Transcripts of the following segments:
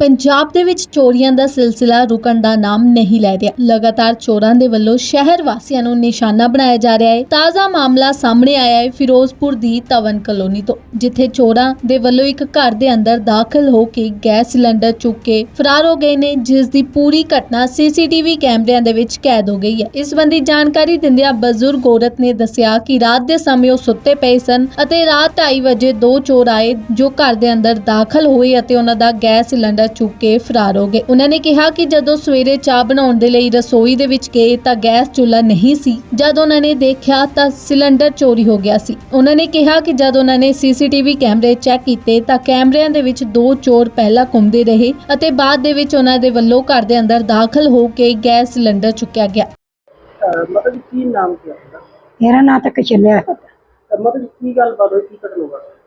ਪੰਜਾਬ ਦੇ ਵਿੱਚ ਚੋਰੀਆਂ ਦਾ ਸਿਲਸਿਲਾ ਰੁਕਣ ਦਾ ਨਾਮ ਨਹੀਂ ਲੈ ਰਿਹਾ। ਲਗਾਤਾਰ ਚੋਰਾਂ ਦੇ ਵੱਲੋਂ ਸ਼ਹਿਰ ਵਾਸੀਆਂ ਨੂੰ ਨਿਸ਼ਾਨਾ ਬਣਾਇਆ ਜਾ ਰਿਹਾ ਹੈ। ਤਾਜ਼ਾ ਮਾਮਲਾ ਸਾਹਮਣੇ ਆਇਆ ਹੈ ਫਿਰੋਜ਼ਪੁਰ ਦੀ ਤਵਨ ਕਲੋਨੀ ਤੋਂ, ਜਿੱਥੇ ਚੋਰਾਂ ਦੇ ਵੱਲੋਂ ਇੱਕ ਘਰ ਦੇ ਅੰਦਰ ਦਾਖਲ ਹੋ ਕੇ ਗੈਸ ਸਿਲੰਡਰ ਚੁੱਕ ਕੇ ਫਰਾਰ ਹੋ ਗਏ ਨੇ, ਜਿਸ ਦੀ ਪੂਰੀ ਘਟਨਾ ਸੀਸੀਟੀਵੀ ਕੈਮਰਿਆਂ ਦੇ ਵਿੱਚ ਕੈਦ ਹੋ ਗਈ ਹੈ। ਇਸ ਸੰਬੰਧੀ ਜਾਣਕਾਰੀ ਦਿੰਦਿਆਂ ਬਜ਼ੁਰਗ ਔਰਤ ਨੇ ਦੱਸਿਆ ਕਿ ਰਾਤ ਦੇ ਸਮੇਂ ਉਹ ਸੁੱਤੇ ਪਏ ਸਨ ਅਤੇ ਰਾਤ 2:30 ਵਜੇ ਦੋ ਚੋਰ ਆਏ ਜੋ ਘਰ ਦੇ ਅੰਦਰ ਦਾਖਲ ਹੋਏ ਅਤੇ ਉਹਨਾਂ ਦਾ ਗੈਸ ਸਿਲੰਡਰ ਚੁੱਕ ਕੇ ਫਰਾਰ ਹੋ ਗਏ। ਉਹਨਾਂ ਨੇ ਕਿਹਾ ਕਿ ਜਦੋਂ ਸਵੇਰੇ ਚਾਹ ਬਣਾਉਣ ਦੇ ਲਈ ਰਸੋਈ ਦੇ ਵਿੱਚ ਗਏ ਤਾਂ ਗੈਸ ਚੁੱਲ੍ਹਾ ਨਹੀਂ ਸੀ। ਜਦ ਉਹਨਾਂ ਨੇ ਦੇਖਿਆ ਤਾਂ ਸਿਲੰਡਰ ਚੋਰੀ ਹੋ ਗਿਆ ਸੀ। ਉਹਨਾਂ ਨੇ ਕਿਹਾ ਕਿ ਜਦ ਉਹਨਾਂ ਨੇ ਸੀਸੀਟੀਵੀ ਕੈਮਰੇ ਚੈੱਕ ਕੀਤੇ ਤਾਂ ਕੈਮਰਿਆਂ ਦੇ ਵਿੱਚ ਦੋ ਚੋਰ ਪਹਿਲਾਂ ਘੁੰਮਦੇ ਰਹੇ ਅਤੇ ਬਾਅਦ ਦੇ ਵਿੱਚ ਉਹਨਾਂ ਦੇ ਵੱਲੋਂ ਘਰ ਦੇ ਅੰਦਰ ਦਾਖਲ ਹੋ ਕੇ ਗੈਸ ਸਿਲੰਡਰ ਚੁੱਕਿਆ ਗਿਆ। ਅਹ ਮਤਲਬ ਕਿ ਨਾਮ ਸੀ ਆਪਣਾ? ਮੇਰਾ ਨਾਂ ਤਾਂ ਕਚਲਿਆ ਅਹ ਮਤਲਬ ਕਿ ਕੀ ਗੱਲ ਬਾਤ ਹੋਈ? ਕੀ ਘਟਨਾ ਵਾਪਰੀ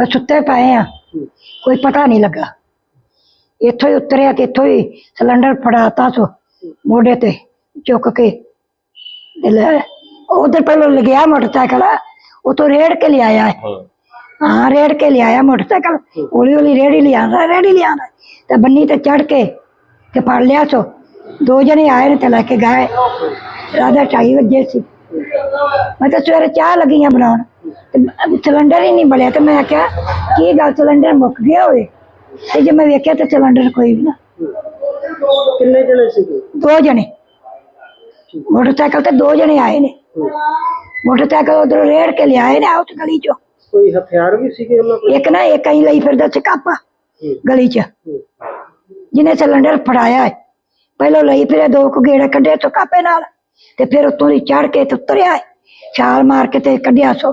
ਬਸ ਸੁੱਤੇ ਪਏ ਆ। ਹੂੰ। ਕੋਈ ਪਤਾ ਨਹੀਂ ਲੱਗਾ। ਇੱਥੋਂ ਹੀ ਉਤਰਿਆ ਤੇ ਇੱਥੋਂ ਹੀ ਸਿਲੰਡਰ ਫੜਾਤਾ ਸੋ ਮੋਢੇ ਤੇ ਚੁੱਕ ਕੇ ਤੇ ਲੈ ਉਧਰ ਪਹਿਲਾਂ ਲਗਿਆ ਮੋਟਰਸਾਈਕਲ ਉਤੋਂ ਰੇੜ ਕੇ ਲਿਆਇਆ ਹਾਂ। ਰੇੜ ਕੇ ਲਿਆਇਆ ਮੋਟਰਸਾਈਕਲ। ਹੌਲੀ ਹੌਲੀ ਰੇੜੀ ਲਿਆਂਦਾ ਰੇੜੀ ਲਿਆਂਦਾ। ਤੇ ਬੰਨੀ ਤੇ ਚੜ ਕੇ ਤੇ ਫੜ ਲਿਆ ਸੋ। ਦੋ ਜਣੇ ਆਏ ਨੇ ਤੇ ਲੈ ਕੇ ਗਏ। ਰਾਧਾ ਢਾਈ ਵਜੇ ਸੀ। ਮੈਂ ਤਾਂ ਸਵੇਰੇ ਚਾਹ ਲੱਗੀਆਂ ਬਣਾਉਣ। ਤੇ ਸਿਲੰਡਰ ਹੀ ਨਹੀਂ ਬਲਿਆ ਤੇ ਮੈਂ ਕਿਹਾ ਕੀ ਗੱਲ ਸਿਲੰਡਰ ਮੁੱਕ ਗਿਆ ਹੋਵੇ ਤੇ ਜੇ ਮੈਂ ਵੇਖਿਆ ਤਾਂ ਸਿਲੰਡਰ ਕੋਈ ਵੀ ਨਾ। ਕਿੰਨੇ ਜਣੇ ਸੀਗੇ? ਦੋ ਜਣੇ। ਮੋਟਰਸਾਈਕਲ ਤੇ ਦੋ ਜਣੇ ਆਏ ਨੇ। ਮੋਟਰਸਾਈਕਲ ਉਧਰੋਂ ਰੇੜ ਕੇ ਲਿਆਏ ਨੇ ਉਸ ਗਲੀ ਚੋਂ। ਕੋਈ ਹਥਿਆਰ ਵੀ ਸੀਗੇ ਉਹਨਾਂ ਕੋਲ? ਇੱਕ ਨਾ ਇੱਕ ਹੀ ਲਈ ਫਿਰਦਾ ਸੀ ਕਾਪਾ ਹੂੰ। ਗਲੀ 'ਚ। ਹੂੰ। ਜਿਹਨੇ ਸਿਲੰਡਰ ਫੜਾਇਆ ਹੈ। ਪਹਿਲਾਂ ਲਈ ਫਿਰੇ ਦੋ ਕੁ ਗੇੜੇ ਕੱਢੇ ਤੋਂ ਕਾਪੇ ਨਾਲ ਤੇ ਫਿਰ ਉੱਤੋਂ ਦੀ ਚੜ ਕੇ ਤੇ ਉਤਰਿਆ ਹੈ। ਛਾਲ ਮਾਰ ਕੇ ਤੇ ਕੱਢਿਆ ਸੋ।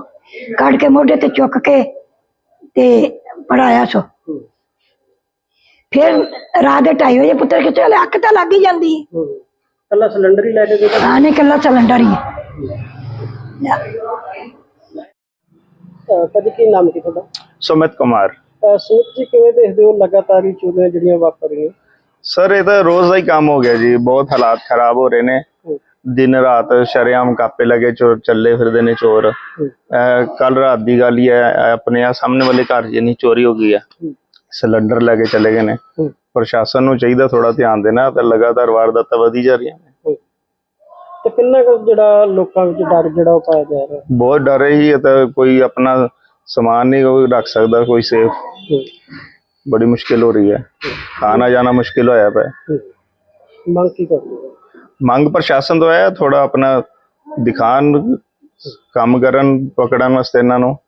ਕੱਢ ਕੇ ਮੋਢੇ ਤੇ ਚੁੱਕ ਕੇ ਤੇ ਪੜਾਇਆ ਸੋ। ਹੂੰ। ਫਿਰ ਰਾਤ ਦੇ 2:30 ਵਜੇ ਪੁੱਤਰ ਕਿ ਚਲੇ ਅੱਖ ਤਾਂ ਲੱਗ ਹੀ ਜਾਂਦੀ। ਹੈ। ਹੂੰ ਕੱਲਾ ਸਿਲੰਡਰ ਹੀ ਲੈ ਕੇ ਗਏ? ਤਾਂ ਆਨੇ ਕੱਲਾ ਸਿਲੰਡਰ ਹੀ। ਹੈ ਲੈ। ਅਹ ਭਾਜੀ ਕੀ ਨਾਮ ਕੀ ਤੁਹਾਡਾ? ਸੁਮਿਤ ਕੁਮਾਰ। ਅਹ ਸੁਮਿਤ ਜੀ ਕਿਵੇਂ ਦੇਖਦੇ ਹੋ? ਲਗਾਤਾਰ ਹੀ ਚੋਰੀਆਂ ਜਿਹੜੀਆਂ ਵਾਪਰ ਰਹੀਆਂ। ਸਰ ਇਹ ਤਾਂ ਰੋਜ਼ ਦਾ ਹੀ ਕੰਮ ਹੋ ਗਿਆ ਜੀ। ਬਹੁਤ ਹਾਲਾਤ ਖਰਾਬ ਹੋ ਰਹੇ ਨੇ। ਹੂੰ। ਦਿਨ ਰਾਤ ਸ਼ਰੇਆਮ ਕਾਪੇ ਲਗੇ ਚੋਰ ਚੱਲੇ ਫਿਰਦੇ ਨੇ ਚੋਰ। ਹੂੰ। ਕੱਲ ਰਾਤ ਦੀ ਗੱਲ ਹੀ ਹੈ ਆਪਣੇ ਆ ਸਾਹਮਣੇ ਵਾਲੇ ਘਰ ਜਿੰਨੀ ਚੋਰੀ ਹੋ ਗਈ ਹੈ। ਹੂੰ। ਸਿਲੰਡਰ ਲੈ ਕੇ ਚਲੇ ਗਏ ਨੇ। ਪ੍ਰਸ਼ਾਸਨ ਨੂੰ ਚਾਹੀਦਾ ਥੋੜਾ ਧਿਆਨ ਦੇਣਾ ਤਾਂ ਲਗਾਤਾਰ ਵਾਰਦਾਤਾਂ ਵਧੀ ਜਾ ਰਹੀਆਂ ਨੇ। ਤੇ ਕਿੰਨਾ ਕੁ ਜਿਹੜਾ ਲੋਕਾਂ ਵਿੱਚ ਡਰ ਜਿਹੜਾ ਉਹ ਪਾਇਆ ਜਾ ਰਿਹਾ? ਬਹੁਤ ਡਰ ਹੈ ਤਾਂ ਕੋਈ ਆਪਣਾ ਸਮਾਨ ਨਹੀਂ ਕੋਈ ਰੱਖ ਸਕਦਾ ਕੋਈ ਸੇਫ। ਬੜੀ ਮੁਸ਼ਕਿਲ ਹੋ ਰਹੀ ਹੈ। ਆਣਾ ਜਾਣਾ ਮੁਸ਼ਕਿਲ ਹੋਇਆ ਪਿਆ। ਮੰਗ ਕੀ ਕਰਦੇ ਮੰਗ ਪ੍ਰਸ਼ਾਸਨ ਤੋਂ ਹੈ ਥੋੜਾ ਆਪਣਾ ਦਿਖਾਣ ਕੰਮ ਕਰਨ ਪਕੜਨ ਵਾਸਤੇ ਇਹਨਾਂ ਨੂੰ।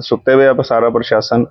ਸੁੱਤੇ ਹੋਏ ਆ ਸਾਰਾ ਪ੍ਰਸ਼ਾਸਨ।